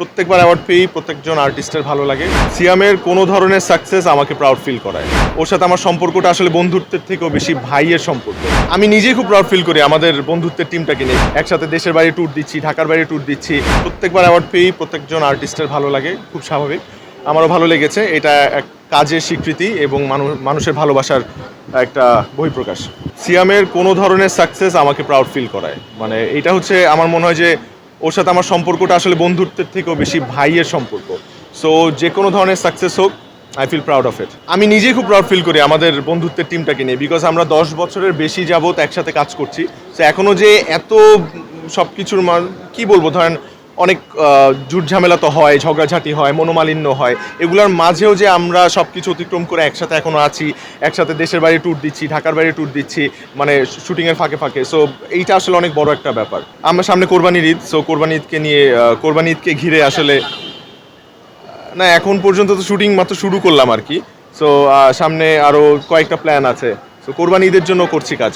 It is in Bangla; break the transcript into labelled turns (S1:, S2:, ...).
S1: প্রত্যেকবার অ্যাওয়ার্ড পেয়েই প্রত্যেকজন আর্টিস্টের ভালো লাগে। সিয়ামের কোনো ধরনের সাকসেস আমাকে প্রাউড ফিল করায়। ওর সাথে আমার সম্পর্কটা আসলে বন্ধুত্বের থেকেও বেশি ভাইয়ের সম্পর্ক। আমি নিজেই খুব প্রাউড ফিল করি আমাদের বন্ধুত্বের টিমটাকে নিয়ে। একসাথে দেশের বাইরে ট্যুর দিচ্ছি, ঢাকার বাইরে ট্যুর দিচ্ছি। প্রত্যেকবার অ্যাওয়ার্ড পেয়েই প্রত্যেকজন আর্টিস্টের ভালো লাগে, খুব স্বাভাবিক। আমারও ভালো লেগেছে। এটা এক কাজের স্বীকৃতি এবং মানু- মানুষের ভালোবাসার একটা বহিঃপ্রকাশ। সিয়ামের কোনো ধরনের সাকসেস আমাকে প্রাউড ফিল করায়। মানে এটা হচ্ছে, আমার মনে হয় যে ওর সাথে আমার সম্পর্কটা আসলে বন্ধুত্বের থেকেও বেশি ভাইয়ের সম্পর্ক। সো যে কোনো ধরনের সাকসেস হোক I feel proud of it আমি নিজেই খুব প্রাউড ফিল করি আমাদের বন্ধুত্বের টিমটাকে নিয়ে বিকজ আমরা দশ বছরের বেশি যাবত একসাথে কাজ করছি। তো এখনও যে এত সব কিছুর মান কী বলব? ধরেন অনেক জুট ঝামেলা তো হয়, ঝগড়াঝাটি হয়, মনোমালিন্য হয়। এগুলোর মাঝেও যে আমরা সব কিছু অতিক্রম করে একসাথে এখনও আছি, একসাথে দেশের বাইরে ট্যুর দিচ্ছি, ঢাকার বাইরে ট্যুর দিচ্ছি মানে শুটিংয়ের ফাঁকে ফাঁকে। সো এইটা আসলে অনেক বড় একটা ব্যাপার। আমরা সামনে কোরবানির ঈদ সো কোরবানি ঈদকে নিয়ে কোরবানি ঈদকে ঘিরে আসলে, না, এখন পর্যন্ত তো শুটিং মাত্র শুরু করলাম আর কি। সো সামনে আরও কয়েকটা প্ল্যান আছে। সো কোরবানি ঈদের জন্য করছি কাজ।